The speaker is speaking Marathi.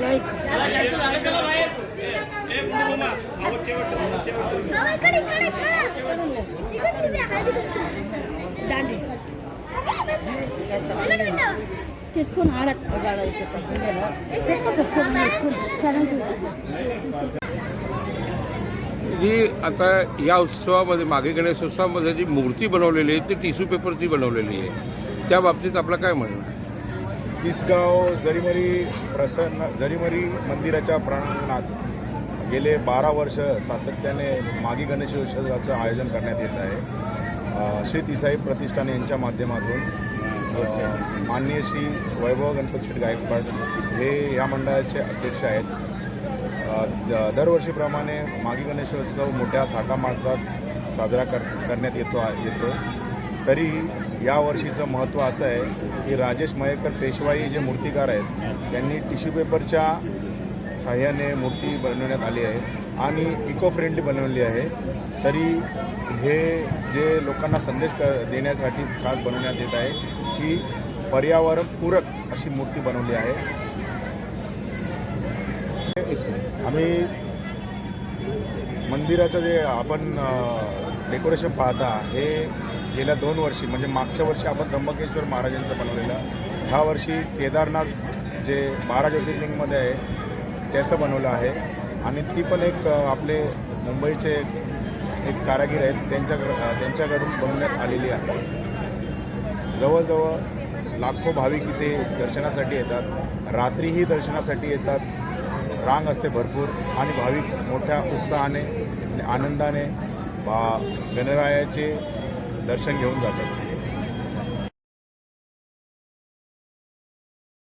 来，来，来，来，来。इकडे उभे. తీసుకొని ఆడ जी आता या उत्सवामध्ये मागे गणेशोत्सवामध्ये जी मूर्ती बनवलेली आहे ती टिश्यू पेपरची बनवलेली आहे त्या बाबतीत आपलं काय म्हणणं आहे? किसगाव जरीमरी प्रसन्न जरीमरी मंदिराच्या प्रांगणात गेले बारा वर्ष सातत्याने मागी गणेश उत्सवाचं आयोजन करण्यात येत आहे. श्री तिसाई प्रतिष्ठान यांच्या माध्यमातून माननीय श्री वैभव गणपत शेठ गायकवाड हे या मंडळाचे अध्यक्ष आहेत. द- दरवर्षीप्रमाणे मागी गणेशोत्सव मोठ्या थाटामाटात साजरा कर करण्यात येतो येतो. तरी या वर्षीचं महत्त्व असं आहे की राजेश मयेकर पेशवाई जे मूर्तिकार आहेत त्यांनी टिश्यू पेपरच्या साह्याने मूर्ती बनवण्यात आली आहे आणि इको फ्रेंडली बनवली आहे. तरी हे जे लोकांना संदेश क देण्यासाठी खास बनवण्यात येत आहे की पर्यावरणपूरक अशी मूर्ती बनवली आहे. आम्ही मंदिराचं जे आपण डेकोरेशन पाहता हे गेल्या दोन वर्षी म्हणजे मागच्या वर्षी आपण त्र्यंबकेश्वर महाराजांचं बनवलेलं ह्या वर्षी केदारनाथ जे बारा ज्योतिर्लिंगमध्ये आहे त्याचं बनवलं आहे. आणि ती पण एक आपले मुंबईचे एक कारागीर आहेत. त्यांच्याकडं त्यांच्याकडून बनवण्यात आलेली आहे. जवळजवळ लाखो भाविक इथे दर्शनासाठी येतात. रात्रीही दर्शनासाठी येतात. रांग असते भरपूर. आणि भाविक मोठ्या उत्साहाने आणि आनंदाने बा गणरायाचे दर्शन घेऊन जातात.